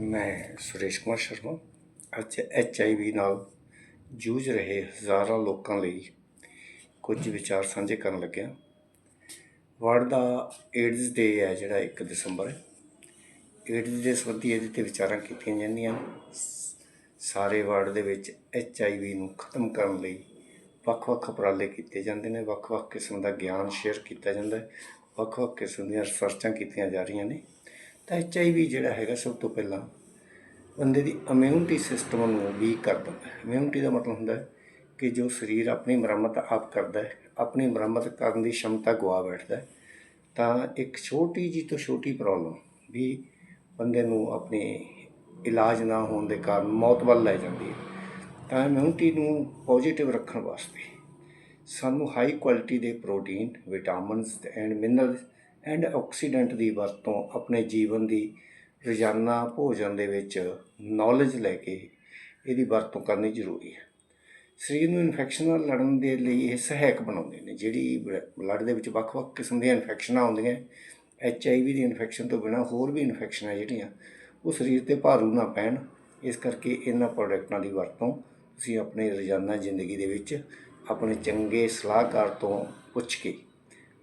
ਮੈਂ ਸੁਰੇਸ਼ ਕੁਮਾਰ ਸ਼ਰਮਾ ਅੱਜ H I ਵੀ ਨਾਲ ਜੂਝ ਰਹੇ ਹਜ਼ਾਰਾਂ ਲੋਕਾਂ ਲਈ ਕੁਝ ਵਿਚਾਰ ਸਾਂਝੇ ਕਰਨ ਲੱਗਿਆ। ਵਰਲਡ ਦਾ ਏਡਜ਼ ਡੇ ਹੈ ਜਿਹੜਾ 1 ਦਸੰਬਰ ਹੈ। ਏਡਜ਼ ਦੇ ਸੰਬੰਧੀ ਇਹਦੇ ਤੇ ਵਿਚਾਰਾਂ ਕੀਤੀਆਂ ਜਾਂਦੀਆਂ ਸਾਰੇ ਵਰਲਡ ਦੇ ਵਿੱਚ ਐਚ ਆਈ ਵੀ ਨੂੰ ਖਤਮ ਕਰਨ ਲਈ ਵੱਖ-ਵੱਖ ਉਪਰਾਲੇ ਕੀਤੇ ਜਾਂਦੇ ਨੇ। ਵੱਖ-ਵੱਖ ਕਿਸਮ ਦਾ ਗਿਆਨ ਸ਼ੇਅਰ ਕੀਤਾ ਜਾਂਦਾ ਹੈ। ਵੱਖ-ਵੱਖ ਕਿਸਮ ਦੀਆਂ ਰਿਸਰਚਾਂ ਕੀਤੀਆਂ ਜਾ ਰਹੀਆਂ ਨੇ। ਤਾਂ ਐਚ ਆਈ ਵੀ ਜਿਹੜਾ ਹੈਗਾ ਸਭ ਤੋਂ ਪਹਿਲਾਂ ਬੰਦੇ ਦੀ ਇਮਿਊਨਿਟੀ ਸਿਸਟਮ ਨੂੰ ਵੀਕ ਕਰ ਦਿੰਦਾ ਹੈ। ਇਮਿਊਨਿਟੀ ਦਾ ਮਤਲਬ ਹੁੰਦਾ ਹੈ ਕਿ ਜੋ ਸਰੀਰ ਆਪਣੀ ਮੁਰੰਮਤ ਆਪ ਕਰਦਾ ਹੈ, ਆਪਣੀ ਮੁਰੰਮਤ ਕਰਨ ਦੀ ਸ਼ਮਤਾ ਗਵਾ ਬੈਠਦਾ ਹੈ। ਤਾਂ ਇੱਕ ਛੋਟੀ ਜੀ ਤੋਂ ਛੋਟੀ ਪ੍ਰੋਬਲਮ ਵੀ ਬੰਦੇ ਨੂੰ ਆਪਣੇ ਇਲਾਜ ਨਾ ਹੋਣ ਦੇ ਕਾਰਨ ਮੌਤ ਵੱਲ ਲੈ ਜਾਂਦੀ ਹੈ। ਤਾਂ ਇਮਿਊਨਿਟੀ ਨੂੰ ਪੋਜ਼ਿਟਿਵ ਰੱਖਣ ਵਾਸਤੇ ਸਾਨੂੰ ਹਾਈ ਕੁਆਲਿਟੀ ਦੇ protein vitamins and minerals and oxidant ਦੀ ਵਰਤੋਂ ਆਪਣੇ ਜੀਵਨ ਦੀ ਰੋਜ਼ਾਨਾ ਭੋਜਨ ਦੇ ਵਿੱਚ ਨੌਲੇਜ ਲੈ ਕੇ ਇਹਦੀ ਵਰਤੋਂ ਕਰਨੀ ਜ਼ਰੂਰੀ ਹੈ। ਸਰੀਰ ਨੂੰ ਇਨਫੈਕਸ਼ਨ ਨਾਲ ਲੜਨ ਦੇ ਲਈ ਇਹ ਸਹਾਇਕ ਬਣਾਉਂਦੇ ਨੇ, ਜਿਹੜੀ ਬਲੱਡ ਦੇ ਵਿੱਚ ਵੱਖ-ਵੱਖ ਕਿਸਮ ਦੀਆਂ ਇਨਫੈਕਸ਼ਨਾਂ ਆਉਂਦੀਆਂ H I we the infection ਤੋਂ ਬਿਨਾ ਹੋਰ ਵੀ ਇਨਫੈਕਸ਼ਨਾਂ ਜਿਹੜੀਆਂ, ਉਹ ਸਰੀਰ ਤੇ ਭਾਰੂ ਨਾ ਪੈਣ। ਇਸ ਕਰਕੇ ਇਹਨਾਂ ਪ੍ਰੋਡਕਟਾਂ ਦੀ ਵਰਤੋਂ ਤੁਸੀਂ ਆਪਣੇ ਰੋਜ਼ਾਨਾ ਜ਼ਿੰਦਗੀ ਦੇ ਵਿੱਚ ਆਪਣੇ ਚੰਗੇ ਸਲਾਹਕਾਰ ਤੋਂ ਪੁੱਛ ਕੇ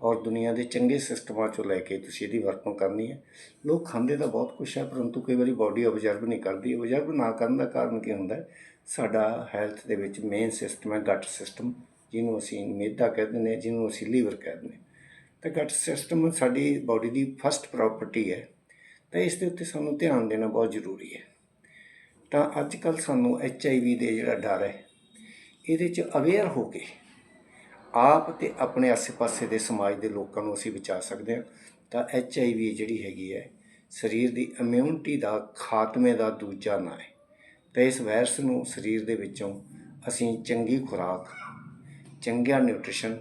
ਔਰ ਦੁਨੀਆ ਦੇ ਚੰਗੇ ਸਿਸਟਮਾਂ ਚੋਂ ਲੈ ਕੇ ਤੁਸੀਂ ਇਹਦੀ ਵਰਤੋਂ ਕਰਨੀ ਹੈ। ਲੋਕ ਖਾਂਦੇ ਤਾਂ ਬਹੁਤ ਕੁਛ ਹੈ, ਪਰੰਤੂ ਕਈ ਵਾਰੀ ਬਾਡੀ ਆਬਜ਼ਰਵ ਨਹੀਂ ਕਰਦੀ। ਆਬਜ਼ਰਵ ਨਾ ਕਰਨ ਦਾ ਕਾਰਨ ਕੀ ਹੁੰਦਾ ਸਾਡਾ ਹੈਲਥ ਦੇ ਵਿੱਚ ਮੇਨ ਸਿਸਟਮ ਹੈ ਗਟ ਸਿਸਟਮ ਜਿਹਨੂੰ ਅਸੀਂ ਮਿਹਦਾ ਕਹਿੰਦੇ ਨੇ ਜਿਹਨੂੰ ਅਸੀਂ ਲੀਵਰ ਕਹਿੰਦੇ ਨੇ ਤਾਂ ਗਟ ਸਿਸਟਮ ਸਾਡੀ ਬਾਡੀ ਦੀ ਫਸਟ ਪ੍ਰਾਪਰਟੀ ਹੈ। ਤਾਂ ਇਸ ਦੇ ਉੱਤੇ ਸਾਨੂੰ ਧਿਆਨ ਦੇਣਾ ਬਹੁਤ ਜ਼ਰੂਰੀ ਹੈ। ਤਾਂ ਅੱਜ ਕੱਲ ਸਾਨੂੰ ਐਚ ਆਈ ਵੀ ਦੇ ਜਿਹੜਾ ਡਰ ਹੈ, ਇਹਦੇ 'ਚ ਅਵੇਅਰ ਹੋ ਕੇ ਆਪ ਤੇ ਆਪਣੇ ਆਸ-ਪਾਸੇ ਦੇ ਸਮਾਜ ਦੇ ਲੋਕਾਂ ਨੂੰ ਅਸੀਂ ਬਚਾ ਸਕਦੇ ਹਾਂ, ਤਾਂ ਐਚ ਆਈ ਵੀ ਜਿਹੜੀ ਹੈਗੀ ਹੈ, ਸਰੀਰ ਦੀ ਇਮਿਊਨਿਟੀ ਦਾ ਖਾਤਮੇ ਦਾ ਦੂਜਾ ਨਾਂ ਹੈ। ਤਾਂ ਇਸ ਵਾਇਰਸ ਨੂੰ ਸਰੀਰ ਦੇ ਵਿੱਚੋਂ ਅਸੀਂ ਚੰਗੀ ਖੁਰਾਕ ਚੰਗਾ ਨਿਊਟ੍ਰੀਸ਼ਨ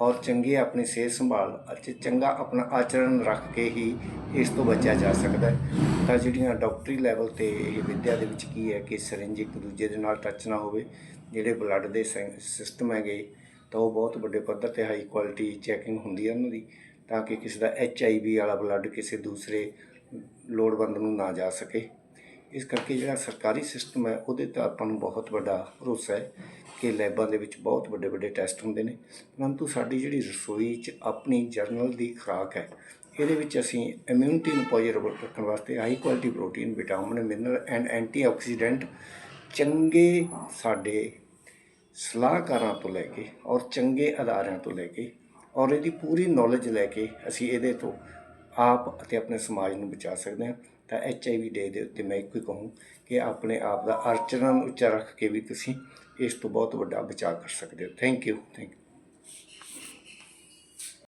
ਔਰ ਚੰਗੀ ਆਪਣੀ ਸਿਹਤ ਸੰਭਾਲ ਅਤੇ ਚੰਗਾ ਆਪਣਾ ਆਚਰਣ ਰੱਖ ਕੇ ਹੀ ਇਸ ਤੋਂ ਬਚਿਆ ਜਾ ਸਕਦਾ ਹੈ। ਤਾਂ ਜਿਹੜੀਆਂ ਡਾਕਟਰੀ ਲੈਵਲ ਤੇ ਇਹ ਵਿਦਿਆ ਦੇ ਵਿੱਚ ਕੀ ਹੈ ਕਿ ਸਿਰਿੰਜ ਇੱਕ ਦੂਜੇ ਦੇ ਨਾਲ ਟੱਚ ਨਾ ਹੋਵੇ, ਜਿਹੜੇ ਬਲੱਡ ਦੇ ਸਿਸਟਮ ਹੈਗੇ ਤਾਂ ਉਹ ਬਹੁਤ ਵੱਡੇ ਪੱਧਰ ਤੇ ਹਾਈ ਕੁਆਲਿਟੀ ਚੈਕਿੰਗ ਹੁੰਦੀ ਹੈ ਉਹਨਾਂ ਦੀ, ਤਾਂ ਕਿ ਕਿਸੇ ਦਾ ਐਚ ਆਈ ਵੀ ਵਾਲਾ ਬਲੱਡ ਕਿਸੇ ਦੂਸਰੇ ਲੋੜਵੰਦ ਨੂੰ ਨਾ ਜਾ ਸਕੇ। ਇਸ ਕਰਕੇ ਜਿਹੜਾ ਸਰਕਾਰੀ ਸਿਸਟਮ ਹੈ, ਉਹਦੇ ਤੇ ਆਪਾਂ ਨੂੰ ਬਹੁਤ ਵੱਡਾ ਭਰੋਸਾ ਹੈ ਕਿ ਲੈਬਾਂ ਦੇ ਵਿੱਚ ਬਹੁਤ ਵੱਡੇ ਵੱਡੇ ਟੈਸਟ ਹੁੰਦੇ ਨੇ। ਪਰੰਤੂ ਸਾਡੀ ਜਿਹੜੀ ਰਸੋਈ 'ਚ ਆਪਣੀ ਜਰਨਲ ਦੀ ਖੁਰਾਕ ਹੈ, ਇਹਦੇ ਵਿੱਚ ਅਸੀਂ ਇਮਿਊਨਿਟੀ ਨੂੰ ਪੋਜ਼ਿਟਿਵ ਰੱਖਣ ਵਾਸਤੇ high quality protein vitamin mineral and antioxidant ਚੰਗੇ ਸਾਡੇ ਸਲਾਹਕਾਰਾਂ ਤੋਂ ਲੈ ਕੇ ਔਰ ਚੰਗੇ ਅਦਾਰਿਆਂ ਤੋਂ ਲੈ ਕੇ ਔਰ ਇਹਦੀ ਪੂਰੀ ਨੌਲੇਜ ਲੈ ਕੇ ਅਸੀਂ ਇਹਦੇ ਤੋਂ ਆਪ ਅਤੇ ਆਪਣੇ ਸਮਾਜ ਨੂੰ ਬਚਾ ਸਕਦੇ ਹਾਂ। ਤਾਂ ਐਚ ਆਈ ਵੀ ਡੇ ਦੇ ਉੱਤੇ ਮੈਂ ਇੱਕੋ ਹੀ ਕਹੂੰ ਕਿ ਆਪਣੇ ਆਪ ਦਾ ਅਰਚਨਾ ਨੂੰ ਉੱਚਾ ਰੱਖ ਕੇ ਵੀ ਤੁਸੀਂ ਇਸ ਤੋਂ ਬਹੁਤ ਵੱਡਾ ਬਚਾਅ ਕਰ ਸਕਦੇ ਹੋ। Thank you thank you